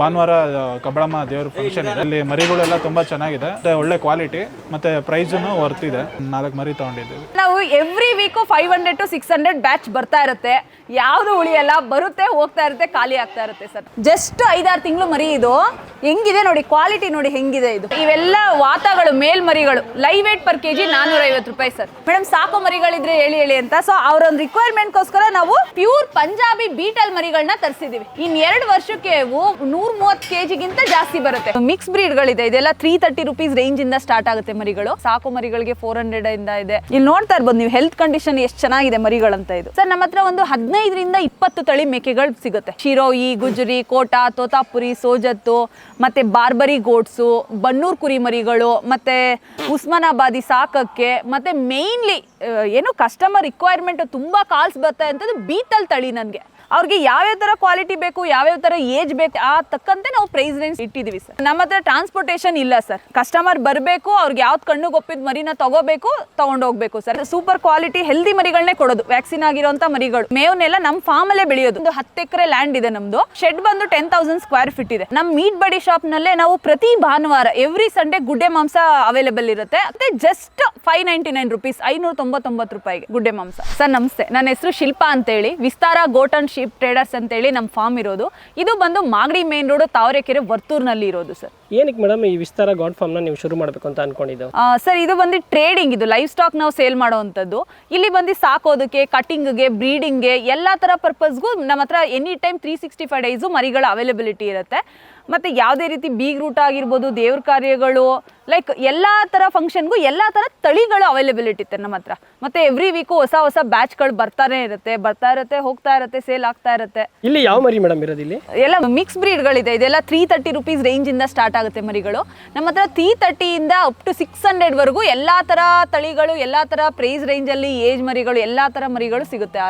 ಭಾನುವಾರ ಕಬ್ಬಳಮ್ಮ ದೇವ್ರ ಫಂಕ್ಷನ್ ಇದೆ. ಅಲ್ಲಿ ಮರಿಗಳೆಲ್ಲ ತುಂಬಾ ಚೆನ್ನಾಗಿದೆ. ಮತ್ತೆ ಒಳ್ಳೆ ಕ್ವಾಲಿಟಿ ಮತ್ತೆ ಪ್ರೈಸ್ ವರ್ತ್ ಇದೆ. ನಾಲ್ಕು ಮರಿ ತಗೊಂಡಿದ್ದೀವಿ. ನಾವು every week five hundred to six hundred batch ಬರ್ತಾ ಇರುತ್ತೆ. ಯಾವುದು ಉಳಿಯಲ್ಲ ಬರುತ್ತೆ, ಹೋಗ್ತಾ ಇರುತ್ತೆ, ಖಾಲಿ ಆಗ್ತಾ ಇರುತ್ತೆ ಸರ್. ಜಸ್ಟ್ ಐದಾರು ತಿಂಗಳು ಮರಿ ಇದು. ಹೆಂಗಿದೆ ನೋಡಿ ಕ್ವಾಲಿಟಿ ನೋಡಿ ಹೆಂಗಿದೆ ಇದು. ಇವೆಲ್ಲ ವಾತಗಳು, ಮೇಲ್ ಮರಿಗಳು. ಲೈವ್ ವೇಟ್ ಪರ್ ಕೆಜಿ ನಾನೂರ ಐವತ್ತು ರೂಪಾಯಿ ಸರ್. ಮೇಡಮ್ ಸಾಕು ಮರಿಗಳಿದ್ರೆ ಹೇಳಿ ಹೇಳಿ ಅಂತ. ಸೊ ಅವ್ರ ಒಂದು ರಿಕ್ವೈರ್ಮೆಂಟ್ಗೋಸ್ಕರ ನಾವು ಪ್ಯೂರ್ ಪಂಜಾಬಿ ಬೀಟಲ್ ಮರಿಗಳನ್ನ ತರಿಸಿದೀವಿ. ಇನ್ ಎರಡು ವರ್ಷಕ್ಕೆ ಇವು ನೂರ ಮೂವತ್ತು ಕೆಜಿಗಿಂತ ಜಾಸ್ತಿ ಬರುತ್ತೆ. ಮಿಕ್ಸ್ ಬ್ರೀಡ್ ಗಳಿದೆ ಇದೆಲ್ಲ ತ್ರೀ ತರ್ಟಿ ರುಪೀಸ್ ರೇಂಜ್ ಇಂದ ಸ್ಟಾರ್ಟ್ ಆಗುತ್ತೆ ಮರಿಗಳು. ಸಾಕು ಮರಿಗಳಿಗೆ ಫೋರ್ ಹಂಡ್ರೆಡ್ ಇಂದ ಇದೆ. ಇಲ್ಲಿ ನೋಡ್ತಾ ಇರ್ಬೋದು ನೀವು ಹೆಲ್ತ್ ಕಂಡೀಷನ್ ಎಷ್ಟು ಚೆನ್ನಾಗಿದೆ ಮರಿಗಳಂತ ಇದು. ಸರ್, ನಮ್ಮ ಹತ್ರ ಒಂದು ಹದಿನೈದರಿಂದ ಇಪ್ಪತ್ತು ತಳಿ ಮೇಕೆಗಳು ಸಿಗುತ್ತೆ. ಶಿರೋಯಿ, ಗುಜರಿ, ಕೋಟಾ, ತೋತಾಪುರಿ, ಸೋಜತ್ತು, ಮತ್ತೆ ಬಾರ್ಬರಿ ಗೋಡ್ಸು ಬನ್ನೂರ್ ಕುರಿ ಮರಿಗಳು, ಮತ್ತೆ ಉಸ್ಮಾನಾಬಾದಿ ಸಾಕಕ್ಕೆ, ಮತ್ತೆ ಮೇನ್ಲಿ ಏನು ಕಸ್ಟಮರ್ ರಿಕ್ವೈರ್ಮೆಂಟ್ ತುಂಬಾ ಕಾಲ್ಸ್ ಬರ್ತಾ ಅಂತದ್ದು ಬೀತಲ್ ತಳಿ ನನಗೆ. ಅವ್ರಿಗೆ ಯಾವ್ಯಾವ ತರ ಕ್ವಾಲಿಟಿ ಬೇಕು, ಯಾವ್ಯಾವ ತರ ಏಜ್ ಬೇಕು, ಆ ತಕ್ಕಂತೆ ನಾವು ಪ್ರೈಸ್ ರೇಂಜ್ ಇಟ್ಟಿದೀವಿ ಸರ್ ನಮ್ಮ ಹತ್ರ ಟ್ರಾನ್ಸ್ಪೋರ್ಟೇಷನ್ ಇಲ್ಲ ಸರ್ ಕಸ್ಟಮರ್ ಬರಬೇಕು, ಅವ್ರಿಗೆ ಯಾವ್ದು ಕಣ್ಣು ಒಪ್ಪಿದ ಮರಿನ ತಗೋಬೇಕು ಹೋಗ್ಬೇಕು ಸರ್ ಸೂಪರ್ ಕ್ವಾಲಿಟಿ ಹೆಲ್ದಿ ಮರಿಗಳನ್ನೇ ಕೊಡೋದು ವ್ಯಾಕ್ಸಿನ್ ಆಗಿರುವಂತ ಮರಿಗಳು. ಮೇವನ್ನೆಲ್ಲ ನಮ್ಮ ಫಾರ್ಮ್ ಅಲ್ಲೇ ಬೆಳೆಯೋದು. ಒಂದು ಹತ್ತು ಎಕರೆ ಲ್ಯಾಂಡ್ ಇದೆ ನಮ್ದು. ಶೆಡ್ ಬಂದು ಟೆನ್ ತೌಸಂಡ್ ಸ್ಕ್ವೇರ್ ಫೀಟ್ ಇದೆ. ನಮ್ಮ ಮೀಟ್ ಬಡಿ ಶಾಪ್ ನಲ್ಲೇ ನಾವು ಪ್ರತಿ ಭಾನುವಾರ ಎವ್ರಿ ಸಂಡೇ ಗುಡ್ಡೆ ಮಾಂಸ ಅವೈಲೇಬಲ್ ಇರುತ್ತೆ. ಮತ್ತೆ just five ninety nine rupees ಐನೂರ ತೊಂಬತ್ತೊಂಬತ್ತು ರೂಪಾಯಿಗೆ ಗುಡ್ಡೆ ಮಾಂಸ. ಸರ್ ನಮಸ್ತೆ. ನನ್ನ ಹೆಸರು ಶಿಲ್ಪಾ ಅಂತೇಳಿ. Vistara goat and sheep traders ಅಂತೇಳಿ ನಮ್ಮ ಫಾರ್ಮ್ ಇರೋದು. ಇದು ಬಂದು ಮಾಗಡಿ ಮೇನ್ ರೋಡ್ ತಾವರೆಕೆರೆ ವರ್ತೂರ್ನಲ್ಲಿ ಇರೋದು ಸರ್ ಏನಕ್ಕೆ ಮೇಡಮ್ ಈ ವಿಸ್ತಾರ ಗಾಡ್ ಫಾರ್ಮ್ನ ನೀವು ಶುರು ಮಾಡಬೇಕು ಅಂತ ಅನ್ಕೊಂಡಿದ್ದು? ಸರ್ ಇದು ಬಂದು ಟ್ರೇಡಿಂಗ್ ಇದು ಲೈಫ್ ಸ್ಟಾಕ್ ನಾವು ಸೇಲ್ ಮಾಡುವಂಥದ್ದು. ಇಲ್ಲಿ ಬಂದು ಸಾಕೋದಕ್ಕೆ ಕಟಿಂಗ್ಗೆ ಬ್ರೀಡಿಂಗ್ಗೆ ಎಲ್ಲ ಥರ ಪರ್ಪಸ್ಗೂ ನಮ್ಮ ಹತ್ರ any time three sixty five days ಮರಿಗಳ availability ಇರುತ್ತೆ. ಮತ್ತು ಯಾವುದೇ ರೀತಿ ಬೀಗ್ ರೂಟ್ ಆಗಿರ್ಬೋದು ದೇವ್ರ ಕಾರ್ಯಗಳು ಲೈಕ್ ಎಲ್ಲ ಥರ ಫಂಕ್ಷನ್ಗೂ ಎಲ್ಲ ಥರ ತಳಿಗಳು ಅವೈಲೇಬಿಲಿಟಿ ಇತ್ತು ನಮ್ಮ ಹತ್ರ. ಮತ್ತೆ ಎವ್ರಿ ವೀಕು ಹೊಸ ಹೊಸ ಬ್ಯಾಚ್ಗಳು ಬರ್ತಾನೆ ಇರುತ್ತೆ ಬರ್ತಾ ಇರುತ್ತೆ ಹೋಗ್ತಾ ಇರುತ್ತೆ ಸೇಲ್ ಆಗ್ತಾ ಇರುತ್ತೆ. ಇಲ್ಲಿ ಯಾವ ಮರಿ ಮೇಡಮ್ ಇರೋದು ಇಲ್ಲಿ? ಎಲ್ಲ ಮಿಕ್ಸ್ ಬ್ರೀಡ್ಗಳಿದೆ ಇದೆಲ್ಲ ತ್ರೀ ತರ್ಟಿ ರುಪೀಸ್ ರೇಂಜಿಂದ ಸ್ಟಾರ್ಟ್ ಆಗುತ್ತೆ ಮರಿಗಳು. ನಮ್ಮ ಹತ್ರ ತ್ರೀ ತರ್ಟಿಯಿಂದ ಅಪ್ ಟು ಸಿಕ್ಸ್ ಹಂಡ್ರೆಡ್ವರೆಗೂ ಎಲ್ಲ ಥರ ತಳಿಗಳು ಎಲ್ಲ ಥರ ಪ್ರೈಸ್ ರೇಂಜಲ್ಲಿ ಏಜ್ ಮರಿಗಳು ಎಲ್ಲ ಥರ ಮರಿಗಳು ಸಿಗುತ್ತೆ.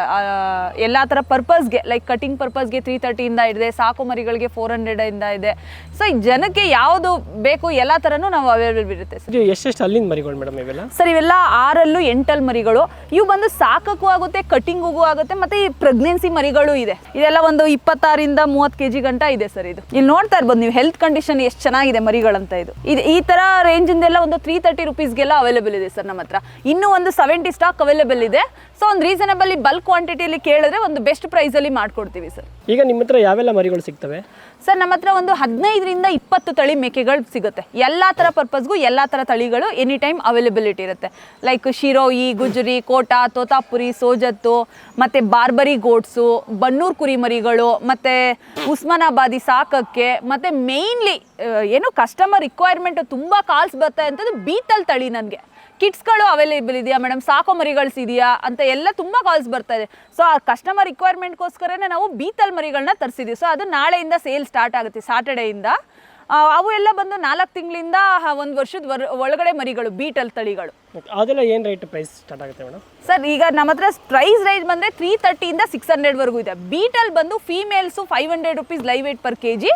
ಎಲ್ಲ ಥರ ಪರ್ಪಸ್ಗೆ ಲೈಕ್ ಕಟಿಂಗ್ ಪರ್ಪಸ್ಗೆ ತ್ರೀ ತರ್ಟಿಯಿಂದ ಇದೆ ಸಾಕು ಮರಿಗಳಿಗೆ ಫೋರ್ ಹಂಡ್ರೆಡಿಂದ ಇದೆ ಸೊ ಈ ಜನಕ್ಕೆ ಯಾವುದು ಬೇಕು ಎಲ್ಲ ಥರನೂ ನಾವು ಅವೈಲೇಬಲ್ ಇರುತ್ತೆ ಸರ್. ಇದು ಎಷ್ಟೆಷ್ಟು ಅಲ್ಲಿಂದ ಮರಿಗಳು ಮೇಡಮ್ ಇವೆಲ್ಲ? ಸರ್ ಇವೆಲ್ಲ ಆರಲ್ಲೂ ಎಂಟಲ್ ಮರಿಗಳು. ಇವು ಬಂದು ಸಾಕಕ್ಕೂ ಆಗುತ್ತೆ ಕಟಿಂಗಿಗೂ ಆಗುತ್ತೆ ಮತ್ತೆ ಈ ಪ್ರೆಗ್ನೆನ್ಸಿ ಮರಿಗಳು ಇದೆ. ಇದೆಲ್ಲ ಒಂದು ಇಪ್ಪತ್ತಾರಿಂದ ಮೂವತ್ತು ಕೆ ಜಿ ಗಂಟ ಇದೆ ಸರ್ ಇದು. ಇಲ್ಲಿ ನೋಡ್ತಾ ಇರ್ಬೋದು ನೀವು ಹೆಲ್ತ್ ಕಂಡೀಷನ್ ಎಷ್ಟು ಚೆನ್ನಾಗಿದೆ ಮರಿಗಳಂತ ಇದು. ಇದು ಈ ತರ ರೇಂಜ್ ಇಂದೆಲ್ಲ ಒಂದು ತ್ರೀ ತರ್ಟಿ ರುಪೀಸ್ಗೆಲ್ಲ ಅವೈಲೇಬಲ್ ಇದೆ ಸರ್ ನಮ್ಮ ಹತ್ರ. ಇನ್ನೂ ಒಂದು ಸೆವೆಂಟಿ ಸ್ಟಾಕ್ ಅವೈಲೇಬಲ್ ಇದೆ. ಸೊ ಒಂದು ರೀಸನಬಲ್ ಬಲ್ಕ್ ಕ್ವಾಂಟಿಟಿಯಲ್ಲಿ ಕೇಳಿದ್ರೆ ಒಂದು ಬೆಸ್ಟ್ ಪ್ರೈಸಲ್ಲಿ ಮಾಡ್ಕೊಡ್ತೀವಿ ಸರ್. ಈಗ ನಿಮ್ಮ ಹತ್ರ ಯಾವೆಲ್ಲ ಮರಿಗಳು ಸಿಗ್ತವೆ? ಸರ್, ನಮ್ಮ ಹತ್ರ ಒಂದು ಹದಿನೈದರಿಂದ ಇಪ್ಪತ್ತು ತಳಿ ಮೇಕೆಗಳು ಸಿಗುತ್ತೆ. ಎಲ್ಲ ಥರ ಪರ್ಪಸ್ಗೂ ಎಲ್ಲ ಥರ ತಳಿಗಳು ಎನಿ ಟೈಮ್ ಅವೈಲೇಬಿಲಿಟಿ ಇರುತ್ತೆ. ಲೈಕ್ ಶಿರೋಯಿ, ಗುಜರಿ, ಕೋಟಾ, ತೋತಾಪುರಿ, ಸೋಜತ್ತು, ಮತ್ತು ಬಾರ್ಬರಿ ಗೋಟ್ಸು ಬನ್ನೂರು ಕುರಿಮರಿಗಳು, ಮತ್ತು ಉಸ್ಮಾನಾಬಾದಿ ಸಾಕಕ್ಕೆ, ಮತ್ತು ಮೇಯ್ನ್ಲಿ ಏನು ಕಸ್ಟಮರ್ ರಿಕ್ವೈರ್ಮೆಂಟು ತುಂಬ ಕಾಲ್ಸ್ ಬರ್ತಾ ಅಂತದ್ದು ಬೀತಲ್ ತಳಿ ನನಗೆ. ಕಿಟ್ಸ್ಗಳು ಅವೈಲೇಬಲ್ ಇದೆಯಾ ಮೇಡಮ್ ಸಾಕೋ ಮರಿಗಳ್ಸ್ ಇದೆಯಾ ಅಂತ ಎಲ್ಲ ತುಂಬ ಕಾಲ್ಸ್ ಬರ್ತಾ ಇದೆ. ಸೊ ಆ ಕಸ್ಟಮರ್ ರಿಕ್ವೈರ್ಮೆಂಟ್ಗೋಸ್ಕರನೇ ನಾವು ಬೀತಲ್ ಮರಿಗಳನ್ನ ತರಿಸಿದ್ವಿ. ಸೊ ಅದು ನಾಳೆಯಿಂದ ಸೇಲ್ ಸ್ಟಾರ್ಟ್ ಆಗುತ್ತೆ ಸ್ಯಾಟರ್ಡೆಯಿಂದ ಅವು ಎಲ್ಲ ಬಂದು ನಾಲ್ಕು ತಿಂಗಳಿಂದ ಒಂದು ವರ್ಷದ ವರ್ ಒಳಗಡೆ ಮರಿಗಳು ಬೀಟಲ್ ತಳಿಗಳು. ಅದೆಲ್ಲ ಏನು ರೇಟ್ ಪ್ರೈಸ್ ಸ್ಟಾರ್ಟ್ ಆಗುತ್ತೆ ಮೇಡಮ್ ಸರ್ ಈಗ ನಮ್ಮ ಹತ್ರ ಪ್ರೈಸ್ ರೇಂಜ್ ಬಂದರೆ ತ್ರೀ ತರ್ಟಿಯಿಂದ ಸಿಕ್ಸ್ ಹಂಡ್ರೆಡ್ವರೆಗೂ ಇದೆ. ಬೀಟಲ್ ಬಂದು females five hundred rupees live weight per K G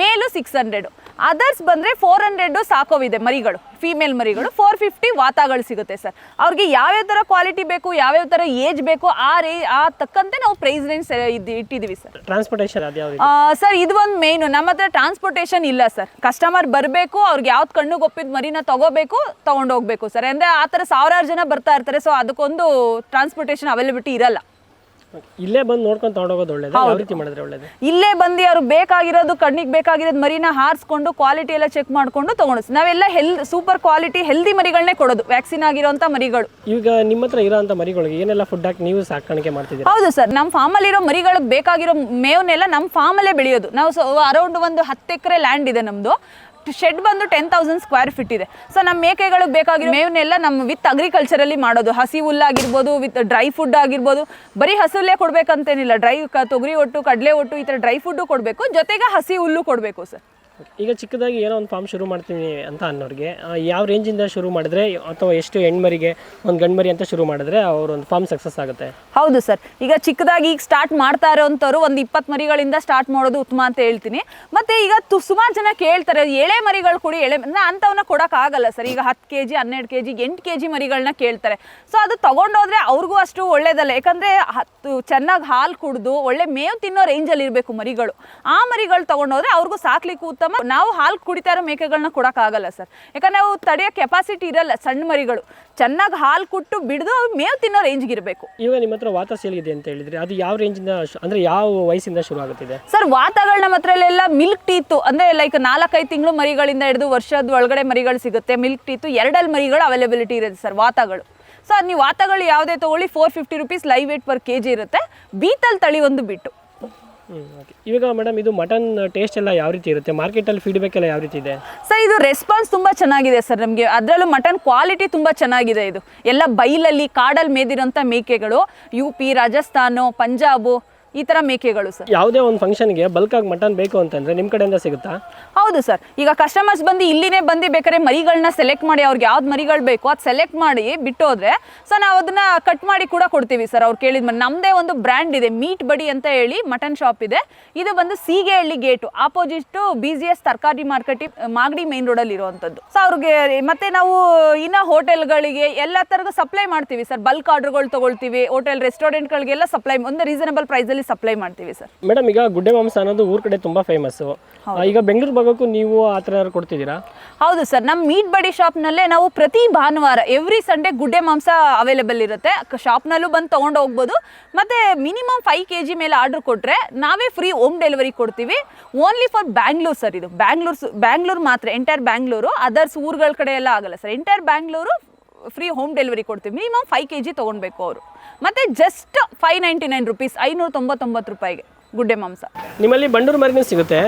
male six hundred others ಬಂದರೆ ಫೋರ್ ಹಂಡ್ರೆಡು ಸಾಕೋವಿದೆ ಮರಿಗಳು ಫೀಮೇಲ್ ಮರಿಗಳು. ಫೋರ್ ಫಿಫ್ಟಿ ವಾತಾಗಳು ಸಿಗುತ್ತೆ ಸರ್. ಅವ್ರಿಗೆ ಯಾವ್ಯಾವ ಥರ ಕ್ವಾಲಿಟಿ ಬೇಕು ಯಾವ್ಯಾವ ಥರ ಏಜ್ ಬೇಕು ಆ ರೇ ಆ ತಕ್ಕಂತೆ ನಾವು ಪ್ರೈಸ್ ರೇಂಜ್ ಇದು ಇಟ್ಟಿದ್ದೀವಿ ಸರ್. ಟ್ರಾನ್ಸ್ಪೋರ್ಟೇಷನ್ ಸರ್ ಇದು ಒಂದು ಮೇನು ನಮ್ಮ ಹತ್ರ ಟ್ರಾನ್ಸ್ಪೋರ್ಟೇಷನ್ ಇಲ್ಲ ಸರ್. ಕಸ್ಟಮರ್ ಬರಬೇಕು ಅವ್ರಿಗೆ ಯಾವ್ದು ಕಣ್ಣು ಗೊಪ್ಪಿದ ಮರಿನ ತಗೋಬೇಕು ತಗೊಂಡು ಹೋಗ್ಬೇಕು ಸರ್. ಅಂದರೆ ಆ ಥರ ಸಾವಿರಾರು ಜನ ಬರ್ತಾ ಇರ್ತಾರೆ ಸೊ ಅದಕ್ಕೊಂದು ಟ್ರಾನ್ಸ್ಪೋರ್ಟೇಷನ್ ಅವೈಲಬಿಲಿಟಿ ಇರಲ್ಲ. ಇಲ್ಲೇ ಬಂದು ನೋಡ್ಕೊಂಡು ತಗೊಂಡೋಗೋದು ಒಳ್ಳೇದು? ಯಾವ ರೀತಿ ಮಾಡಿದ್ರೆ ಒಳ್ಳೇದು? ಇಲ್ಲೇ ಬಂದು ಅವ್ರು ಬೇಕಾಗಿರೋದು ಕಣ್ಣಿಗೆ ಬೇಕಾಗಿರೋದು ಮರಿನ ಹಾರಿಸ್ಕೊಂಡು ಕ್ವಾಲಿಟಿ ಎಲ್ಲ ಚೆಕ್ ಮಾಡ್ಕೊಂಡು ತೊಗೊಂಡು ನಾವೆಲ್ಲ ಹೆಲ್ ಸೂಪರ್ ಕ್ವಾಲಿಟಿ ಹೆಲ್ದಿ ಮರಿಗಳನ್ನೇ ಕೊಡೋದು. ವ್ಯಾಕ್ಸಿನ್ ಆಗಿರೋಂಥ ಮರಿಗಳು. ಈಗ ನಿಮ್ಮ ಹತ್ರ ಇರೋಂಥ ಮರಿಗಳಿಗೆ ಏನೆಲ್ಲ ಫುಡ್ ಹಾಕಿ ನೀವು ಸಾಕಾಣಿಕೆ ಮಾಡ್ತಿದ್ದೀರಾ? ಹೌದು ಸರ್. ನಮ್ಮ ಫಾರ್ಮಲ್ಲಿರೋ ಮರಿಗಳಿಗೆ ಬೇಕಾಗಿರೋ ಮೇವನ್ನೆಲ್ಲ ನಮ್ಮ ಫಾರ್ಮಲ್ಲೇ ಬೆಳೆಯೋದು. ನಾವು ಸೊ ಅರೌಂಡ್ ಒಂದು ಹತ್ತು ಎಕರೆ ಲ್ಯಾಂಡ್ ಇದೆ ನಮ್ಮದು ಶೆಡ್ ಬಂದು ಟೆನ್ ತೌಸಂಡ್ ಸ್ಕ್ವೇರ್ ಫೀಟ್ ಇದೆ. ಸೊ ನಮ್ಮ ಮೇಕೆಗಳಿಗೆ ಬೇಕಾಗಿರೋ ಮೇವನ್ನೆಲ್ಲ ನಮ್ಮ ವಿತ್ ಅಗ್ರಿಕಲ್ಚರಲ್ಲಿ ಮಾಡೋದು. ಹಸಿ ಹುಲ್ಲಾಗಿರ್ಬೋದು ವಿತ್ ಡ್ರೈ ಫುಡ್ ಆಗಿರ್ಬೋದು. ಬರೀ ಹಸುಲ್ಲೇ ಕೊಡಬೇಕಂತೇನಿಲ್ಲ. ಡ್ರೈ ತೊಗರಿ ಒಟ್ಟು, ಕಡಲೆ ಒಟ್ಟು ಈ ಥರ ಡ್ರೈ ಫುಡ್ಡು ಕೊಡಬೇಕು. ಜೊತೆಗೆ ಹಸಿ ಹುಲ್ಲು ಕೊಡಬೇಕು ಸರ್ ಈಗ ಚಿಕ್ಕದಾಗಿ ಏನೋ ಒಂದು ಫಾರ್ಮ್ ಶುರು ಮಾಡ್ತೀನಿ ಅಂತ ಅನ್ನೋರಿಗೆ ಯಾವ ರೇಂಜಿಂದ ಶುರು ಮಾಡಿದ್ರೆ, ಅಥವಾ ಎಷ್ಟು ಹೆಣ್ಮರಿಗೆ, ಒಂದು ಗಂಡ್ಮರಿ ಅಂತ ಶುರು ಮಾಡಿದ್ರೆ ಅವ್ರ ಒಂದು ಫಾರ್ಮ್ ಸಕ್ಸಸ್ ಆಗುತ್ತೆ? ಹೌದು ಸರ್. ಈಗ ಚಿಕ್ಕದಾಗಿ ಈಗ ಸ್ಟಾರ್ಟ್ ಮಾಡ್ತಾ ಇರೋಂಥವ್ರು ಒಂದು ಇಪ್ಪತ್ತು ಮರಿಗಳಿಂದ ಸ್ಟಾರ್ಟ್ ಮಾಡೋದು ಉತ್ತಮ ಅಂತ ಹೇಳ್ತೀನಿ. ಮತ್ತೆ ಈಗ ತು, ಸುಮಾರು ಜನ ಕೇಳ್ತಾರೆ, ಎಳೆ ಮರಿಗಳು ಕೊಡಿ, ಎಳೆ ನಾ ಅಂಥವನ್ನ ಕೊಡೋಕ್ಕಾಗಲ್ಲ ಸರ್. ಈಗ ಹತ್ತು ಕೆ ಜಿ ಹನ್ನೆರಡು ಕೆ ಜಿ ಎಂಟು ಕೆ ಜಿ ಮರಿಗಳನ್ನ ಕೇಳ್ತಾರೆ. ಸೊ ಅದು ತಗೊಂಡೋದ್ರೆ ಅವ್ರಿಗೂ ಅಷ್ಟು ಒಳ್ಳೇದಲ್ಲ. ಯಾಕಂದರೆ ಹತ್ತು, ಚೆನ್ನಾಗಿ ಹಾಲು ಕುಡಿದು, ಒಳ್ಳೆ ಮೇವು ತಿನ್ನೋ ರೇಂಜಲ್ಲಿ ಇರಬೇಕು ಮರಿಗಳು. ಆ ಮರಿಗಳು ತಗೊಂಡೋದ್ರೆ ಅವ್ರಿಗೂ ಸಾಕ್ಲಿಕ್ಕೂ ಉತ್ತಮ ನಾವು ಹಾಲು ಕುಡಿತಾ ಇರೋ ಮೇಕೆಗಳನ್ನ ಕೊಡೋಕ್ಕಾಗಲ್ಲ ಸರ್. ಯಾಕಂದ್ರೆ ನಾವು ತಡೆಯೋ ಕೆಪಾಸಿಟಿ ಇರಲ್ಲ ಸಣ್ಣ ಮರಿಗಳು. ಚೆನ್ನಾಗಿ ಹಾಲು ಕೊಟ್ಟು ಬಿಡ್ದು ಅವು ಮೇವು ತಿನ್ನೋ ರೇಂಜ್ಗೆ ಇರಬೇಕು. ಇವಾಗ ನಿಮ್ಮ ಹತ್ರ ವಾತ ಇದೆ ಅಂತ ಹೇಳಿದ್ರೆ ಅದು ಯಾವ ರೇಂಜಿಂದ ಅಂದರೆ ಯಾವ ವಯಸ್ಸಿಂದ ಶುರು ಆಗುತ್ತಿದೆ? ಸರ್ ವಾತಗಳು ನಮ್ಮ ಹತ್ರ ಎಲ್ಲ ಮಿಲ್ಕ್ ಟೀತು ಅಂದ್ರೆ ಲೈಕ್ ನಾಲ್ಕೈದು ತಿಂಗಳು ಮರಿಗಳಿಂದ ಹಿಡಿದು ವರ್ಷದ ಒಳಗಡೆ ಮರಿಗಳು ಸಿಗುತ್ತೆ. ಮಿಲ್ಕ್ ಟೀತು ಎರಡಲ್ಲಿ ಮರಿಗಳು ಅವೈಲೇಬಿಲಿಟಿ ಇರುತ್ತೆ ಸರ್ ವಾತಗಳು. ಸೊ ನೀವು ವಾತಗಳು ಯಾವುದೇ ತಗೊಳ್ಳಿ four fifty rupees live weight per K G ಇರುತ್ತೆ. ಬೀತಲ್ ತಳಿ ಒಂದು ಬಿಟ್ಟು. ಇವಾಗ ಮೇಡಮ್ ಇದು ಮಟನ್ ಟೇಸ್ಟ್ ಎಲ್ಲ ಯಾವ ರೀತಿ ಇರುತ್ತೆ? ಮಾರ್ಕೆಟಲ್ಲಿ ಫೀಡ್ಬ್ಯಾಕ್ ಎಲ್ಲ ಯಾವ ರೀತಿ ಇದೆ? ಸರ್ ಇದು ರೆಸ್ಪಾನ್ಸ್ ತುಂಬ ಚೆನ್ನಾಗಿದೆ ಸರ್ ನಮಗೆ. ಅದರಲ್ಲೂ ಮಟನ್ ಕ್ವಾಲಿಟಿ ತುಂಬ ಚೆನ್ನಾಗಿದೆ ಇದು. ಎಲ್ಲ ಬೈಲಲ್ಲಿ ಕಾಡಲ್ಲಿ ಮೇದಿರೋಂಥ ಮೇಕೆಗಳು, ಯು ಪಿ, ರಾಜಸ್ಥಾನು, ಪಂಜಾಬು ಈ ಥರ ಮೇಕೆಗಳು ಸರ್ ಯಾವುದೇ ಒಂದು ಫಂಕ್ಷನ್ಗೆ ಆಗಿ ಮಟನ್ ಬೇಕು ಅಂತಂದ್ರೆ ನಿಮ್ಮ ಕಡೆಯಿಂದ ಸಿಗುತ್ತಾ? ಹೌದು ಸರ್ ಈಗ ಕಸ್ಟಮರ್ಸ್ ಬಂದು ಇಲ್ಲಿನೇ ಬಂದು ಬೇಕಾದ್ರೆ ಮರಿಗಳನ್ನ ಸೆಲೆಕ್ಟ್ ಮಾಡಿ ಅವ್ರಿಗೆ ಯಾವ್ದು ಮರಿಗಳು ಬೇಕು ಅದು ಸೆಲೆಕ್ಟ್ ಮಾಡಿ ಬಿಟ್ಟೋದ್ರೆ ಸೊ ನಾವು ಅದನ್ನ ಕಟ್ ಮಾಡಿ ಕೂಡ ಕೊಡ್ತೀವಿ ಸರ್ ಅವ್ರು ಕೇಳಿದ ಮೇಲೆ ನಮ್ಮದೇ ಒಂದು ಬ್ರ್ಯಾಂಡ್ ಇದೆ ಮೀಟ್ ಬಡಿ ಅಂತ ಹೇಳಿ ಮಟನ್ ಶಾಪ್ ಇದೆ. ಇದು ಬಂದು Seegehalli gate opposite B G S ತರಕಾರಿ ಮಾರ್ಕೆಟ್ ಮಾಗಡಿ ಮೇನ್ ರೋಡಲ್ಲಿ ಇರುವಂಥದ್ದು ಸೊ ಅವ್ರಿಗೆ ಮತ್ತೆ ನಾವು ಇನ್ನ ಹೋಟೆಲ್ಗಳಿಗೆ ಎಲ್ಲ ಥರದ ಸಪ್ಲೈ ಮಾಡ್ತೀವಿ ಸರ್ ಬಲ್ಕ್ ಆರ್ಡರ್ಗಳು ತಗೊಳ್ತೀವಿ ಹೋಟೆಲ್ ರೆಸ್ಟೋರೆಂಟ್ಗಳಿಗೆಲ್ಲ ಸಪ್ಲೈ ಒಂದು ರೀಸನಬಲ್ ಪ್ರೈಸಲ್ಲಿ ಸಪ್ಲೈ ಮಾಡ್ತೀವಿ ಸರ್ ಮೇಡಮ್ ಈಗ ಗುಡ್ಡೆ ಮಾಂಸ ಅನ್ನೋದು ಊರ ಕಡೆ ತುಂಬಾ ಫೇಮಸ್ ಈಗ ಬೆಂಗಳೂರು ಭಾಗಕ್ಕೂ ನೀವು ಆ ಥರ ಕೊಡ್ತಿದ್ದೀರಾ? ಹೌದು ಸರ್ ನಮ್ಮ ಮೀಟ್ ಬಡಿ ಶಾಪ್ನಲ್ಲೇ ನಾವು ಪ್ರತಿ ಭಾನುವಾರ ಎವ್ರಿ ಸಂಡೇ ಗುಡ್ಡೆ ಮಾಂಸ ಅವೈಲೇಬಲ್ ಇರುತ್ತೆ. ಶಾಪ್ನಲ್ಲೂ ಬಂದು ತೊಗೊಂಡು ಹೋಗ್ಬೋದು. ಮತ್ತು ಮಿನಿಮಮ್ ಫೈವ್ ಕೆ ಜಿ ಮೇಲೆ ಆರ್ಡ್ರ್ ಕೊಟ್ಟರೆ ನಾವೇ ಫ್ರೀ ಹೋಮ್ ಡೆಲಿವರಿ ಕೊಡ್ತೀವಿ. ಓನ್ಲಿ ಫಾರ್ ಬ್ಯಾಂಗ್ಳೂರ್ ಸರ್ ಇದು. ಬ್ಯಾಂಗ್ಳೂರ್ ಬ್ಯಾಂಗ್ಳೂರ್ ಮಾತ್ರ ಎಂಟೈರ್ ಬ್ಯಾಂಗ್ಳೂರು ಅದರ್ಸ್ ಊರುಗಳ ಕಡೆ ಎಲ್ಲ ಆಗಲ್ಲ sir entire Bangalore free home delivery ಕೊಡ್ತೀವಿ. ಮಿನಿಮಮ್ ಫೈವ್ ಕೆ ಜಿ ತೊಗೊಳ್ಬೇಕು ಅವರು. ಮತ್ತು just five ninety nine rupees ಐನೂರ ತೊಂಬತ್ತೊಂಬತ್ತು ರೂಪಾಯಿಗೆ ಗುಡ್ಡೆ ಮಾಂಸ. ನಿಮ್ಮಲ್ಲಿ ಬಂಡೂರು ಮರಿನೂ ಸಿಗುತ್ತೆ?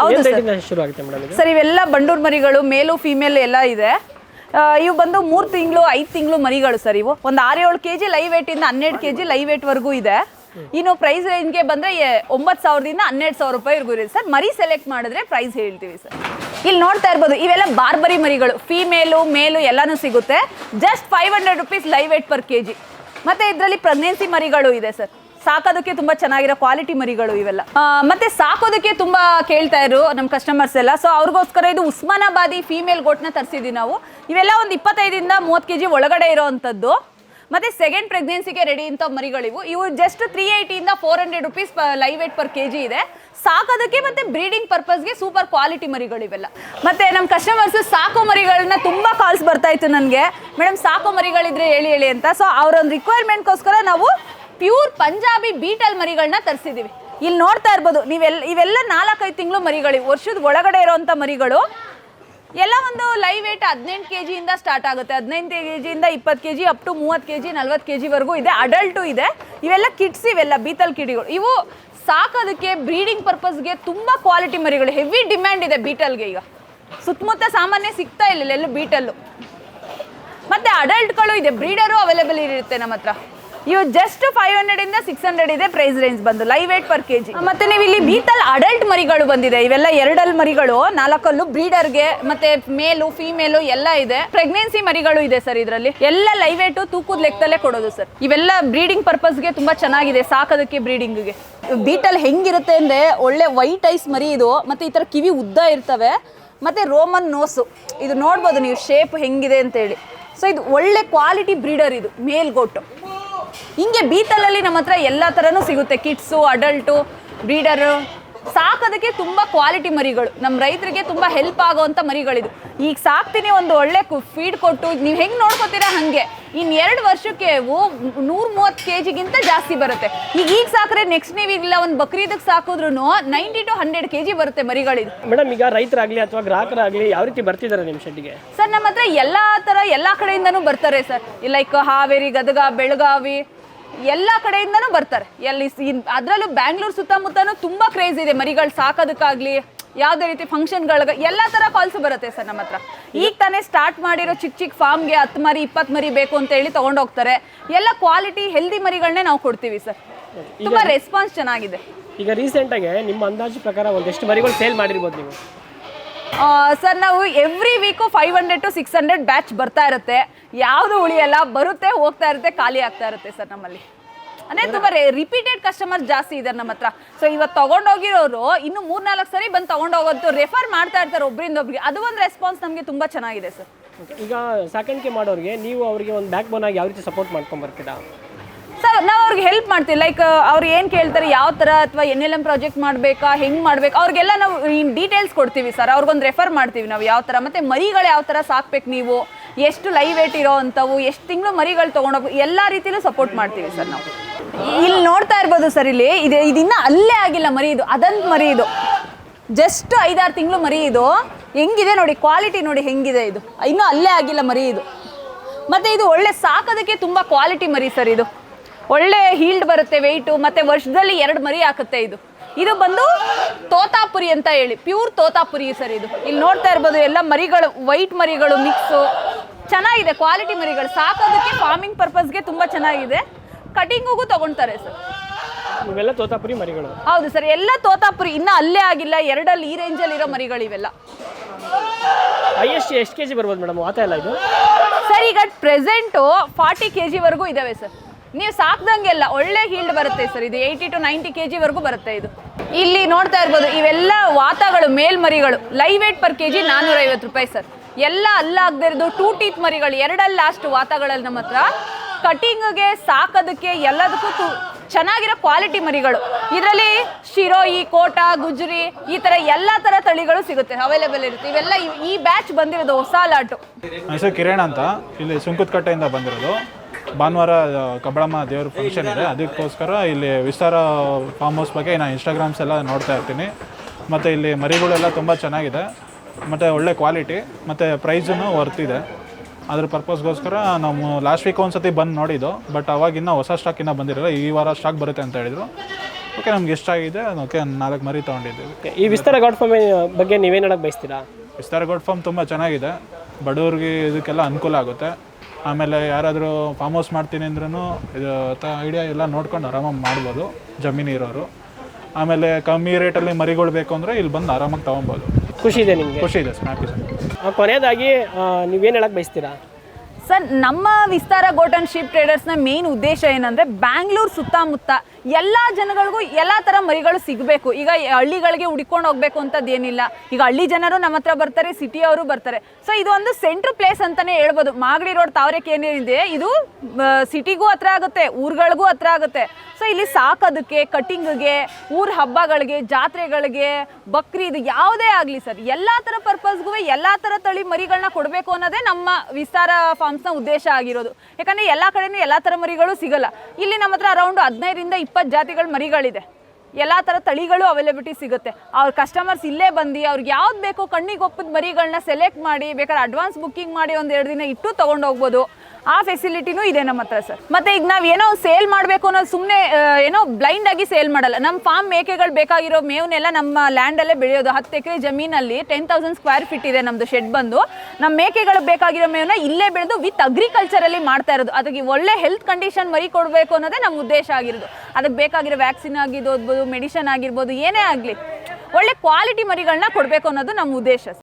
ಹೌದು ಸರ್. ಶುರು ಆಗುತ್ತೆ ಮೇಡಮ್ ಸರ್ ಇವೆಲ್ಲ ಬಂಡೂರು ಮರಿಗಳು ಮೇಲು ಫೀಮೇಲ್ ಎಲ್ಲ ಇದೆ. ಇವು ಬಂದು ಮೂರು ತಿಂಗಳು ಐದು ತಿಂಗಳು ಮರಿಗಳು ಸರ್ ಇವು. ಒಂದು ಆರು ಏಳು ಕೆ ಜಿ ಲೈವ್ ವೇಟಿಂದ ಹನ್ನೆರಡು ಕೆ ಜಿ ಲೈವ್ ವೇಟ್ವರೆಗೂ ಇದೆ. ಇನ್ನು ಪ್ರೈಸ್ ರೇಂಜ್ಗೆ ಬಂದರೆ ಒಂಬತ್ತು ಸಾವಿರದಿಂದ ಹನ್ನೆರಡು ಸಾವಿರ ರೂಪಾಯಿವರೆಗೂ ಇರುತ್ತೆ ಸರ್. ಮರಿ ಸೆಲೆಕ್ಟ್ ಮಾಡಿದ್ರೆ ಪ್ರೈಸ್ ಹೇಳ್ತೀವಿ ಸರ್. ಇಲ್ಲಿ ನೋಡ್ತಾ ಇರ್ಬೋದು, ಇವೆಲ್ಲ ಬಾರ್ಬರಿ ಮರಿಗಳು. ಫೀಮೇಲು ಮೇಲು ಎಲ್ಲನೂ ಸಿಗುತ್ತೆ. Just five hundred rupees live weight per K G ಮತ್ತು ಇದರಲ್ಲಿ ಪ್ರೆಗ್ನೆನ್ಸಿ ಮರಿಗಳು ಇದೆ ಸರ್. ಸಾಕೋದಕ್ಕೆ ತುಂಬ ಚೆನ್ನಾಗಿರೋ ಕ್ವಾಲಿಟಿ ಮರಿಗಳು ಇವೆಲ್ಲ. ಮತ್ತು ಸಾಕೋದಕ್ಕೆ ತುಂಬ ಕೇಳ್ತಾ ಇರು ನಮ್ಮ ಕಸ್ಟಮರ್ಸ್ ಎಲ್ಲ. ಸೊ ಅವ್ರಿಗೋಸ್ಕರ ಇದು ಉಸ್ಮಾನಾಬಾದಿ ಫೀಮೇಲ್ ಗೋಟ್ನ ತರಿಸಿದ್ದೀವಿ ನಾವು. ಇವೆಲ್ಲ ಒಂದು ಇಪ್ಪತ್ತೈದಿಂದ ಮೂವತ್ತು ಕೆ ಜಿ ಒಳಗಡೆ ಇರೋವಂಥದ್ದು ಮತ್ತೆ ಸೆಕೆಂಡ್ ಪ್ರೆಗ್ನೆನ್ಸಿಗೆ ರೆಡಿ ಅಂತ ಮರಿಗಳಿವು. ಇವು just three ಏಯ್ಟಿಯಿಂದ four hundred rupees live weight per K G ಇದೆ. ಸಾಕೋದಕ್ಕೆ ಮತ್ತೆ ಬ್ರೀಡಿಂಗ್ ಪರ್ಪಸ್ಗೆ ಸೂಪರ್ ಕ್ವಾಲಿಟಿ ಮರಿಗಳಿವೆಲ್ಲ. ಮತ್ತೆ ನಮ್ಮ ಕಸ್ಟಮರ್ಸ್ ಸಾಕೋ ಮರಿಗಳನ್ನ ತುಂಬಾ ಕಾಲ್ಸ್ ಬರ್ತಾ ಇತ್ತು ನನಗೆ. ಮೇಡಮ್ ಸಾಕೋ ಮರಿಗಳಿದ್ರೆ ಹೇಳಿ ಹೇಳಿ ಅಂತ. ಸೊ ಅವರೊಂದು ರಿಕ್ವೈರ್ಮೆಂಟ್ಗೋಸ್ಕರ ನಾವು ಪ್ಯೂರ್ ಪಂಜಾಬಿ ಬೀಟಲ್ ಮರಿಗಳನ್ನ ತರಿಸಿದೀವಿ. ಇಲ್ಲಿ ನೋಡ್ತಾ ಇರ್ಬೋದು ನೀವೆಲ್ಲ ಇವೆಲ್ಲ ನಾಲ್ಕೈದು ತಿಂಗಳು ಮರಿಗಳಿವೆ. ವರ್ಷದ ಒಳಗಡೆ ಇರೋವಂಥ ಮರಿಗಳು. ಎಲ್ಲ ಒಂದು ಲೈವ್ ವೇಟ್ ಹದಿನೆಂಟು ಕೆ ಜಿಯಿಂದ ಸ್ಟಾರ್ಟ್ ಆಗುತ್ತೆ. ಹದಿನೈದು ಕೆ ಜಿಯಿಂದ ಇಪ್ಪತ್ತು ಕೆ ಜಿ ಅಪ್ ಟು ಮೂವತ್ತು ಕೆ ಜಿ ನಲ್ವತ್ತು ಕೆ ಜಿವರೆಗೂ ಇದೆ. ಅಡಲ್ಟು ಇದೆ. ಇವೆಲ್ಲ ಕಿಡ್ಸ್ ಇವೆಲ್ಲ ಬೀತಲ್ ಕಿಡಿಗಳು. ಇವು ಸಾಕೋದಕ್ಕೆ ಬ್ರೀಡಿಂಗ್ ಪರ್ಪಸ್ಗೆ ತುಂಬ ಕ್ವಾಲಿಟಿ ಮರಿಗಳು. ಹೆವಿ ಡಿಮ್ಯಾಂಡ್ ಇದೆ ಬೀಟಲ್ಗೆ ಈಗ. ಸುತ್ತಮುತ್ತ ಸಾಮಾನ್ಯ ಸಿಗ್ತಾ ಇಲ್ಲ ಎಲ್ಲೂ ಬೀಟಲ್ಲು. ಮತ್ತು ಅಡಲ್ಟ್ಗಳು ಇದೆ ಬ್ರೀಡರು ಅವೈಲೇಬಲ್ ಇರುತ್ತೆ ನಮ್ಮ ಹತ್ರ. ಇವು ಜಸ್ಟ್ ಫೈವ್ ಹಂಡ್ರೆಡ್ ಇಂದ ಸಿಕ್ಸ್ ಹಂಡ್ರೆಡ್ ಇದೆ ಪ್ರೈಸ್ ರೇಂಜ್ ಬಂದು ಲೈವ್ ವೇಟ್ ಪರ್ ಕೆಜಿ ಮತ್ತೆ ನೀವು ಇಲ್ಲಿ ಬೀತಲ್ ಅಡಲ್ಟ್ ಮರಿಗಳು ಬಂದಿದೆ. ಇವೆಲ್ಲ ಎರಡಲ್ ಮರಿಗಳು, ನಾಲ್ಕಲ್ಲು ಬ್ರೀಡರ್ಗೆ ಮತ್ತೆ ಮೇಲು ಫಿಮೇಲು ಎಲ್ಲ ಇದೆ. ಪ್ರೆಗ್ನೆನ್ಸಿ ಮರಿಗಳು ಇದೆ ಸರ್ ಇದರಲ್ಲಿ. ಎಲ್ಲ ಲೈವ್ ವೇಟ್ ತೂಕದ ಲೆಕ್ಕದಲ್ಲೇ ಕೊಡೋದು ಸರ್ ಇವೆಲ್ಲ ಬ್ರೀಡಿಂಗ್ ಪರ್ಪಸ್ಗೆ ತುಂಬಾ ಚೆನ್ನಾಗಿದೆ, ಸಾಕೋದಕ್ಕೆ ಬ್ರೀಡಿಂಗ್ಗೆ ಬೀಟಲ್ ಹೆಂಗಿರುತ್ತೆ ಅಂದ್ರೆ ಒಳ್ಳೆ ವೈಟ್ ಐಸ್ ಮರಿ ಇದು, ಮತ್ತೆ ಈ ತರ ಕಿವಿ ಉದ್ದ ಇರ್ತವೆ, ಮತ್ತೆ ರೋಮನ್ ನೋಸು ಇದು ನೋಡ್ಬೋದು ನೀವು ಶೇಪ್ ಹೆಂಗಿದೆ ಅಂತೇಳಿ ಸೊ ಇದು ಒಳ್ಳೆ ಕ್ವಾಲಿಟಿ ಬ್ರೀಡರ್ ಇದು ಮೇಲ್ಗೊಟ್ಟು ಹಿಂಗೆ ಬೀತಲಲ್ಲಿ ನಮ್ಮ ಹತ್ರ ಎಲ್ಲ ಥರನೂ ಸಿಗುತ್ತೆ, ಕಿಡ್ಸು ಅಡಲ್ಟು ಬ್ರೀಡರು ಸಾಕೋದಕ್ಕೆ ತುಂಬ ಕ್ವಾಲಿಟಿ ಮರಿಗಳು. ನಮ್ಮ ರೈತರಿಗೆ ತುಂಬ ಹೆಲ್ಪ್ ಆಗೋವಂಥ ಮರಿಗಳಿದು. ಈಗ ಸಾಕ್ತೀನಿ ಒಂದು ಒಳ್ಳೆ ಫೀಡ್ ಕೊಟ್ಟು, ನೀವು ಹೆಂಗೆ ನೋಡ್ಕೋತೀರಾ ಹಾಗೆ? ಇನ್ನು ಎರಡು ವರ್ಷಕ್ಕೆ ನೂರ ಮೂವತ್ತು ಕೆ ಜಿಗಿಂತ ಜಾಸ್ತಿ ಬರುತ್ತೆ. ಈಗ ಈಗ ಸಾಕ್ರೆ ನೆಕ್ಸ್ಟ್ ನೀವು ಇಲ್ಲ ಒಂದು ಬಕ್ರೀದಕ್ಕೆ ಸಾಕಿದ್ರು ninety to hundred K G ಬರುತ್ತೆ ಮರಿಗಳಿದು. ಮೇಡಮ್ ಈಗ ರೈತರಾಗಲಿ ಅಥವಾ ಗ್ರಾಹಕರಾಗಲಿ ಯಾವ ರೀತಿ ಬರ್ತಿದ್ದಾರೆ ನಿಮ್ಮ ಶೆಡ್ಗೆ ಸರ್ ನಮ್ಮ ಹತ್ರ ಎಲ್ಲ ಥರ ಎಲ್ಲ ಕಡೆಯಿಂದನೂ ಬರ್ತಾರೆ ಸರ್. ಲೈಕ್ ಹಾವೇರಿ ಗದಗ ಬೆಳಗಾವಿ ಎಲ್ಲ ಕಡೆಯಿಂದನೂ ಬರ್ತಾರೆ. ಎಲ್ಲಿ ಅದರಲ್ಲೂ ಬ್ಯಾಂಗ್ಳೂರು ಸುತ್ತಮುತ್ತನೂ ತುಂಬ ಕ್ರೇಜ್ ಇದೆ ಮರಿಗಳು ಸಾಕೋದಕ್ಕಾಗಲಿ ಯಾವುದೇ ರೀತಿ ಫಂಕ್ಷನ್ಗಳಿಗೆ ಎಲ್ಲ ಥರ ಕಾಲ್ಸ್ ಬರುತ್ತೆ ಸರ್ ನಮ್ಮ ಹತ್ರ. ಈಗ ತಾನೇ ಸ್ಟಾರ್ಟ್ ಮಾಡಿರೋ ಚಿಕ್ಕ ಚಿಕ್ಕ ಫಾರ್ಮ್ಗೆ ಹತ್ತು ಮರಿ ಇಪ್ಪತ್ತು ಮರಿ ಬೇಕು ಅಂತ ಹೇಳಿ ತೊಗೊಂಡೋಗ್ತಾರೆ. ಎಲ್ಲ ಕ್ವಾಲಿಟಿ ಹೆಲ್ದಿ ಮರಿಗಳನ್ನೇ ನಾವು ಕೊಡ್ತೀವಿ ಸರ್. ತುಂಬ ರೆಸ್ಪಾನ್ಸ್ ಚೆನ್ನಾಗಿದೆ. ಈಗ ರೀಸೆಂಟಾಗಿ ನಿಮ್ಮ ಅಂದಾಜು ಪ್ರಕಾರ ಒಂದೆಷ್ಟು ಮರಿಗಳು ಸೇಲ್ ಮಾಡಿರ್ಬೋದು ನೀವು? ಸರ್ ನಾವು every week five hundred to six hundred batch ಬರ್ತಾ ಇರುತ್ತೆ. ಯಾವುದು ಉಳಿಯಲ್ಲ ಬರುತ್ತೆ ಹೋಗ್ತಾ ಇರುತ್ತೆ ಖಾಲಿ ಆಗ್ತಾ ಇರುತ್ತೆ ಸರ್ ನಮ್ಮಲ್ಲಿ. ಅಂದರೆ ತುಂಬ ರಿಪೀಟೆಡ್ ಕಸ್ಟಮರ್ ಜಾಸ್ತಿ ಇದ್ದಾರೆ ನಮ್ಮ ಹತ್ರ. ಸೊ ಇವತ್ತು ತಗೊಂಡೋಗಿರೋರು ಇನ್ನು ಮೂರ್ನಾಲ್ಕು ಸರಿ ಬಂದು ತಗೊಂಡೋಗೋದು ರೆಫರ್ ಮಾಡ್ತಾ ಇರ್ತಾರೆ ಒಬ್ಬರಿಂದ ಒಬ್ರಿಗೆ. ಅದು ಒಂದು ರೆಸ್ಪಾನ್ಸ್ ನಮಗೆ ತುಂಬ ಚೆನ್ನಾಗಿದೆ ಸರ್. ಈಗ ಸಾಕಾಣಿಕೆ ಮಾಡೋರಿಗೆ ನೀವು ಅವರಿಗೆ ಒಂದು ಬ್ಯಾಕ್ ಬೋನ್ ಆಗಿ ಯಾವ ರೀತಿ ಸಪೋರ್ಟ್ ಮಾಡ್ಕೊಂಡು ಬರ್ತೀರಾ? ಸರ್ ನಾವು ಅವ್ರಿಗೆ ಹೆಲ್ಪ್ ಮಾಡ್ತೀವಿ. ಲೈಕ್ ಅವ್ರು ಏನು ಕೇಳ್ತಾರೆ ಯಾವ ಥರ ಅಥವಾ ಎನ್ ಎಲ್ ಎಂ ಪ್ರಾಜೆಕ್ಟ್ ಮಾಡಬೇಕಾ ಹೆಂಗೆ ಮಾಡ್ಬೇಕು ಅವ್ರಿಗೆಲ್ಲ ನಾವು ಇನ್ ಡೀಟೇಲ್ಸ್ ಕೊಡ್ತೀವಿ ಸರ್. ಅವ್ರಿಗೊಂದು ರೆಫರ್ ಮಾಡ್ತೀವಿ ನಾವು ಯಾವ ಥರ ಮತ್ತು ಮರಿಗಳು ಯಾವ ಥರ ಸಾಕ್ಬೇಕು ನೀವು? ಎಷ್ಟು ಲೈವ್ ವೇಟ್ ಇರೋ ಅಂಥವು? ಎಷ್ಟು ತಿಂಗಳು ಮರಿಗಳು ತೊಗೊಂಡೋಗಿ ಎಲ್ಲ ರೀತಿಯಲ್ಲೂ ಸಪೋರ್ಟ್ ಮಾಡ್ತೀವಿ ಸರ್ ನಾವು. ಇಲ್ಲಿ ನೋಡ್ತಾ ಇರ್ಬೋದು ಸರ್ ಇಲ್ಲಿ. ಇದು ಇದನ್ನ ಅಲ್ಲೇ ಆಗಿಲ್ಲ ಮರಿ ಇದು. ಅದಂತ ಮರಿ ಇದು. ಜಸ್ಟ್ ಐದಾರು ತಿಂಗಳು ಮರಿ ಇದು. ಹೆಂಗಿದೆ ನೋಡಿ ಕ್ವಾಲಿಟಿ ನೋಡಿ ಹೆಂಗಿದೆ ಇದು. ಇನ್ನೂ ಅಲ್ಲೇ ಆಗಿಲ್ಲ ಮರಿ ಇದು. ಮತ್ತೆ ಇದು ಒಳ್ಳೆ ಸಾಕೋದಕ್ಕೆ ತುಂಬ ಕ್ವಾಲಿಟಿ ಮರಿ ಸರ್ ಇದು. ಒಳ್ಳೆ ಹೀಲ್ಡ್ ಬರುತ್ತೆ ವೆಯ್ಟು ಮತ್ತೆ ವರ್ಷದಲ್ಲಿ ಎರಡು ಮರಿ ಹಾಕುತ್ತೆ ಇದು. ಇದು ಬಂದು ತೋತಾಪುರಿ ಅಂತ ಹೇಳಿ. ಪ್ಯೂರ್ ತೋತಾಪುರಿ ಸರ್ ಇದು. ಇಲ್ಲಿ ನೋಡ್ತಾ ಇರ್ಬೋದು ಎಲ್ಲ ಮರಿಗಳು ವೈಟ್ ಮರಿಗಳು ಮಿಕ್ಸು ಚೆನ್ನಾಗಿದೆ ಕ್ವಾಲಿಟಿ ಮರಿಗಳು. ಸಾಕೋದಕ್ಕೆ ಫಾರ್ಮಿಂಗ್ ಪರ್ಪಸ್ಗೆ ತುಂಬ ಚೆನ್ನಾಗಿದೆ. ಕಟಿಂಗಿಗೂ ತಗೊಳ್ತಾರೆ ಸರ್. ಇವೆಲ್ಲ ತೋತಾಪುರಿ ಮರಿಗಳು. ಹೌದು ಸರ್ ಎಲ್ಲ ತೋತಾಪುರಿ ಇನ್ನ ಅಲ್ಲೇ ಆಗಿಲ್ಲ ಎರಡಲ್ಲಿ ಈ ರೇಂಜಲ್ಲಿ ಇರೋ ಮರಿಗಳಿವೆಲ್ಲ. ಹೈಯೆಸ್ಟ್ ಎಷ್ಟು ಕೆ ಜಿ ಬರ್ಬೋದು ಮೇಡಮ್? ವಾತ ಎಲ್ಲ ಇದು? ಸರ್ ಈಗ ಪ್ರೆಸೆಂಟು ಫಾರ್ಟಿ ಕೆ ಜಿವರೆಗೂ ಇದಾವೆ ಸರ್. ನೀವು ಸಾಕ್ದಂಗೆಲ್ಲ ಒಳ್ಳೆ ಹೀಲ್ಡ್ ಬರುತ್ತೆ ಸರ್ ಇದು ಏಯ್ಟಿ ಟು ನೈಂಟಿ ಕೆ ಜಿವರೆಗೂ ಬರುತ್ತೆ ಇದು. ಇಲ್ಲಿ ನೋಡ್ತಾ ಇರ್ಬೋದು ಇವೆಲ್ಲ ವಾತಗಳು ಮೇಲ್ಮರಿಗಳು live weight per K G ನಾನ್ನೂರೈವತ್ತು ರೂಪಾಯಿ ಸರ್. ಎಲ್ಲ ಅಲ್ಲಾಗದೇ ಇರೋದು ಟೂ ಟೀತ್ ಮರಿಗಳು ಎರಡಲ್ಲಿ ಲಾಸ್ಟ್ ವಾತಗಳಲ್ಲಿ ನಮ್ಮ ಹತ್ರ ಕಟಿಂಗ್ಗೆ ಸಾಕೋದಕ್ಕೆ ಎಲ್ಲದಕ್ಕೂ ಚೆನ್ನಾಗಿರೋ ಕ್ವಾಲಿಟಿ ಮರಿಗಳು. ಇದರಲ್ಲಿ ಶಿರೋಯಿ, ಕೋಟ, ಗುಜ್ರಿ ಈ ತರ ಎಲ್ಲ ತರ ತಳಿಗಳು ಸಿಗುತ್ತೆ ಅವೈಲೇಬಲ್ ಇರುತ್ತೆ. ಇವೆಲ್ಲ ಈ- ಬ್ಯಾಚ್ ಬಂದಿರೋದು ಹೊಸ ಲಾಟು. ಹೆಸರು ಕಿರಣ್ ಅಂತ. ಇಲ್ಲಿ ಸುಂಕುತ್ಕಟ್ಟೆಯಿಂದ ಬಂದಿರೋದು. ಭಾನುವಾರ ಕಬ್ಬಳಮ್ಮ ದೇವ್ರ ಫಂಕ್ಷನ್ ಇದೆ. ಅದಕ್ಕೋಸ್ಕರ ಇಲ್ಲಿ ವಿಸ್ತಾರ ಫಾರ್ಮ್ ಹೌಸ್ ಬಗ್ಗೆ ನಾನು ಇನ್ಸ್ಟಾಗ್ರಾಮ್ಸ್ ಎಲ್ಲ ನೋಡ್ತಾ ಇರ್ತೀನಿ. ಮತ್ತು ಇಲ್ಲಿ ಮರಿಗಳೆಲ್ಲ ತುಂಬ ಚೆನ್ನಾಗಿದೆ. ಮತ್ತು ಒಳ್ಳೆ ಕ್ವಾಲಿಟಿ ಮತ್ತು ಪ್ರೈಸೂ ವರ್ತಿದೆ ಅದ್ರ ಪರ್ಪಸ್ಗೋಸ್ಕರ ನಾವು ಲಾಸ್ಟ್ ವೀಕ್ ಒಂದ್ಸತಿ ಬಂದು ನೋಡಿದ್ದು ಬಟ್ ಅವಾಗ ಇನ್ನೂ ಹೊಸ ಸ್ಟಾಕ್ ಇನ್ನೂ ಬಂದಿರಲ್ಲ ಈ ವಾರ ಸ್ಟಾಕ್ ಬರುತ್ತೆ ಅಂತ ಹೇಳಿದ್ರು. ಓಕೆ ನಮ್ಗೆ ಇಷ್ಟ ಆಗಿದೆ ಓಕೆ ನಾಲ್ಕು ಮರಿ ತೊಗೊಂಡಿದ್ದೀವಿ. ಈ ವಿಸ್ತಾರ ಗಾಡ್ ಫಾರ್ಮ್ ಬಗ್ಗೆ ನೀವೇನು ಹೇಳಕ್ ಬಯಸ್ತೀರಾ? ವಿಸ್ತಾರ ಗೌಡ್ ಫಾರ್ಮ್ ತುಂಬ ಚೆನ್ನಾಗಿದೆ. ಬಡವ್ರಿಗೆ ಇದಕ್ಕೆಲ್ಲ ಅನುಕೂಲ ಆಗುತ್ತೆ. ಆಮೇಲೆ ಯಾರಾದರೂ ಫಾರ್ಮ್ ಹೌಸ್ ಮಾಡ್ತೀನಿ ಅಂದ್ರೂ ಇದು ಐಡಿಯಾ ಎಲ್ಲ ನೋಡ್ಕೊಂಡು ಆರಾಮಾಗಿ ಮಾಡ್ಬೋದು ಜಮೀನು ಇರೋರು. ಆಮೇಲೆ ಕಮ್ಮಿ ರೇಟಲ್ಲಿ ಮರಿಗಳು ಬೇಕು ಅಂದರೆ ಇಲ್ಲಿ ಬಂದು ಆರಾಮಾಗಿ ತೊಗೊಬೋದು. ಖುಷಿ ಇದೆ ನಿಮಗೆ? ಖುಷಿ ಇದೆ ಸರ್. ಸರ್ ಕೊನೆಯದಾಗಿ ನೀವೇನು ಹೇಳಕ್ಕೆ ಬಯಸ್ತೀರಾ? ಸರ್ ನಮ್ಮ ವಿಸ್ತಾರ ಗೋಟನ್ ಅಂಡ್ ಶಿಪ್ ಟ್ರೇಡರ್ಸ್ನ ಮೇನ್ ಉದ್ದೇಶ ಏನಂದರೆ ಬ್ಯಾಂಗ್ಳೂರ್ ಸುತ್ತಮುತ್ತ ಎಲ್ಲ ಜನಗಳಿಗೂ ಎಲ್ಲ ಥರ ಮರಿಗಳು ಸಿಗಬೇಕು. ಈಗ ಹಳ್ಳಿಗಳಿಗೆ ಹುಡ್ಕೊಂಡು ಹೋಗ್ಬೇಕು ಅಂತದ್ದು ಏನಿಲ್ಲ. ಈಗ ಹಳ್ಳಿ ಜನರು ನಮ್ಮ ಹತ್ರ ಬರ್ತಾರೆ ಸಿಟಿಯವರು ಬರ್ತಾರೆ. ಸೊ ಇದು ಒಂದು ಸೆಂಟ್ರ್ ಪ್ಲೇಸ್ ಅಂತಲೇ ಹೇಳ್ಬೋದು. ಮಾಗಡಿ ರೋಡ್ ತಾವರೆಕ್ಕೆ ಏನಿದೆ ಇದು ಸಿಟಿಗೂ ಹತ್ರ ಆಗುತ್ತೆ, ಊರುಗಳಿಗೂ ಹತ್ರ ಆಗುತ್ತೆ. ಸೊ ಇಲ್ಲಿ ಸಾಕೋದಕ್ಕೆ, ಕಟಿಂಗ್ಗೆ, ಊರ ಹಬ್ಬಗಳಿಗೆ, ಜಾತ್ರೆಗಳಿಗೆ ಬಕ್ರೀದ್ ಯಾವುದೇ ಆಗಲಿ ಸರ್, ಎಲ್ಲ ಥರ ಪರ್ಪಸ್ಗೂ ಎಲ್ಲ ಥರ ತಳಿ ಮರಿಗಳನ್ನ ಕೊಡಬೇಕು ಅನ್ನೋದೇ ನಮ್ಮ ವಿಸ್ತಾರ ಫಾರ್ಮ್ಸ್ನ ಉದ್ದೇಶ ಆಗಿರೋದು. ಯಾಕಂದರೆ ಎಲ್ಲ ಕಡೆನೂ ಎಲ್ಲ ಥರ ಮರಿಗಳು ಸಿಗಲ್ಲ. ಇಲ್ಲಿ ನಮ್ಮ ಹತ್ರ ಅರೌಂಡ್ ಹದಿನೈದರಿಂದ ಇಪ್ಪತ್ತು ಜಾತಿಗಳ ಮರಿಗಳಿದೆ. ಎಲ್ಲ ಥರ ತಳಿಗಳು ಅವೈಲಬಿಲಿಟಿ ಸಿಗುತ್ತೆ. ಅವ್ರ ಕಸ್ಟಮರ್ಸ್ ಇಲ್ಲೇ ಬಂದು ಅವ್ರಿಗೆ ಯಾವ್ದು ಬೇಕೋ ಕಣ್ಣಿಗೆ ಒಪ್ಪದ ಮರಿಗಳನ್ನ ಸೆಲೆಕ್ಟ್ ಮಾಡಿ, ಬೇಕಾದ್ರೆ ಅಡ್ವಾನ್ಸ್ ಬುಕ್ಕಿಂಗ್ ಮಾಡಿ ಒಂದು ಎರಡು ದಿನ ಇಟ್ಟು ತೊಗೊಂಡು ಹೋಗ್ಬೋದು. ಆ ಫೆಸಿಲಿಟಿನೂ ಇದೆ ನಮ್ಮ ಹತ್ರ ಸರ್ ಮತ್ತೆ ಈಗ ನಾವು ಏನೋ ಸೇಲ್ ಮಾಡಬೇಕು ಅನ್ನೋದು ಸುಮ್ಮನೆ ಏನೋ ಬ್ಲೈಂಡ್ ಆಗಿ ಸೇಲ್ ಮಾಡಲ್ಲ. ನಮ್ಮ ಫಾರ್ಮ್ ಮೇಕೆಗಳು ಬೇಕಾಗಿರೋ ಮೇವನ್ನೆಲ್ಲ ನಮ್ಮ ಲ್ಯಾಂಡಲ್ಲೇ ಬೆಳೆಯೋದು. ಹತ್ತು ಎಕರೆ ಜಮೀನಲ್ಲಿ ಟೆನ್ ತೌಸಂಡ್ ಸ್ಕ್ವೇರ್ ಫೀಟ್ ಇದೆ ನಮ್ಮದು ಶೆಡ್ ಬಂದು. ನಮ್ಮ ಮೇಕೆಗಳು ಬೇಕಾಗಿರೋ ಮೇವನ್ನ ಇಲ್ಲೇ ಬೆಳೆದು ವಿತ್ ಅಗ್ರಿಕಲ್ಚರಲ್ಲಿ ಮಾಡ್ತಾ ಇರೋದು. ಅದಕ್ಕೆ ಒಳ್ಳೆ ಹೆಲ್ತ್ ಕಂಡೀಷನ್ ಮರಿ ಕೊಡಬೇಕು ಅನ್ನೋದೇ ನಮ್ಮ ಉದ್ದೇಶ ಆಗಿರೋದು. ಅದಕ್ಕೆ ಬೇಕಾಗಿರೋ ವ್ಯಾಕ್ಸಿನ್ ಆಗಿರ್ಬೋದು ಮೆಡಿಷನ್ ಆಗಿರ್ಬೋದು, ಏನೇ ಆಗಲಿ, ಒಳ್ಳೆ ಕ್ವಾಲಿಟಿ ಮರಿಗಳನ್ನ ಕೊಡಬೇಕು ಅನ್ನೋದು ನಮ್ಮ ಉದ್ದೇಶ